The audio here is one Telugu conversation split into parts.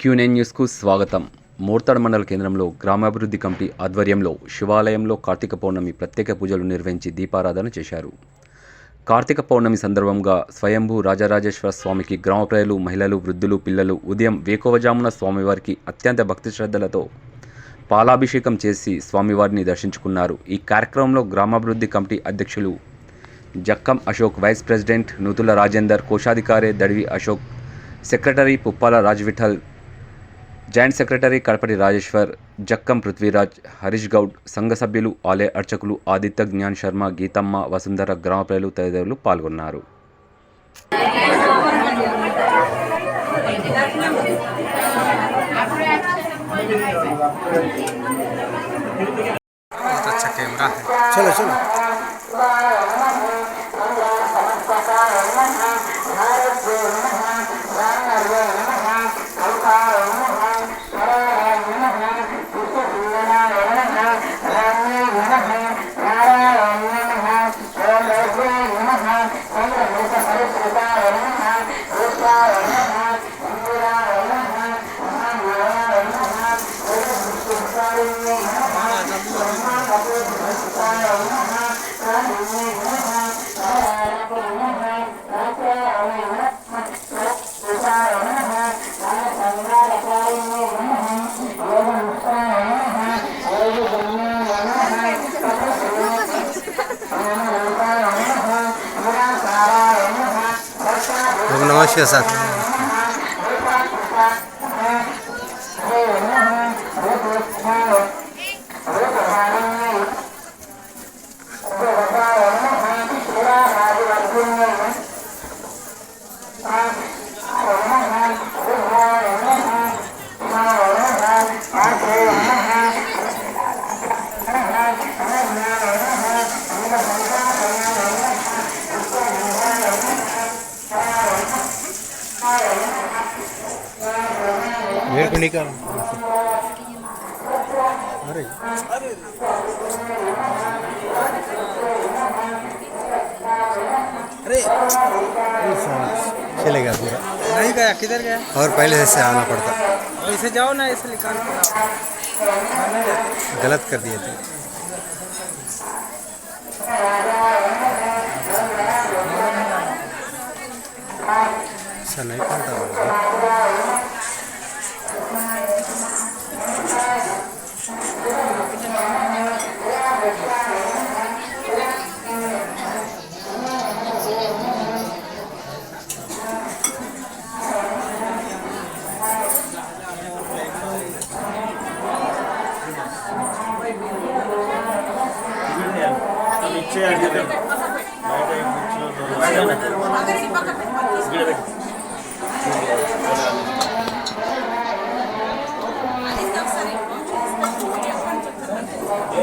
క్యూనైన్ న్యూస్కు స్వాగతం. మోర్తాడ్ మండల కేంద్రంలో గ్రామాభివృద్ధి కమిటీ ఆధ్వర్యంలో శివాలయంలో కార్తీక పౌర్ణమి ప్రత్యేక పూజలు నిర్వహించి దీపారాధన చేశారు. కార్తీక పౌర్ణమి సందర్భంగా స్వయంభూ రాజరాజేశ్వర స్వామికి గ్రామ ప్రజలు మహిళలు వృద్ధులు పిల్లలు ఉదయం వేకోవజామున స్వామివారికి అత్యంత భక్తి శ్రద్ధలతో పాలాభిషేకం చేసి స్వామివారిని దర్శించుకున్నారు. ఈ కార్యక్రమంలో గ్రామాభివృద్ధి కమిటీ అధ్యక్షులు జక్కం అశోక్ వైస్ ప్రెసిడెంట్ నూతుల రాజేందర్ కోశాధికారి Dadivi Ashok secretary Puppala Rajvithal joint secretary Kadapati Rajeshwar Jakkam Prithviraj Harish Goud సంఘ సభ్యులు ఆలయ అర్చకులు ఆదిత్య జ్ఞాన్ శర్మ గీతమ్మ వసుంధర గ్రామ ప్రజలు తదితరులు పాల్గొన్నారు बहुत अच्छा कैमरा है चलो चलो Namaste, Sat. शिवाय सर मेरे को निकाल अरे अरे चलेगा पूरा नहीं गया? किधर गया? और पहले से आना पड़ता। ऐसे जाओ ना ऐसे निकाल गलत कर दिए थे। नहीं पड़ता होगा। ఇచ్చే అడిగితే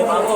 బాబు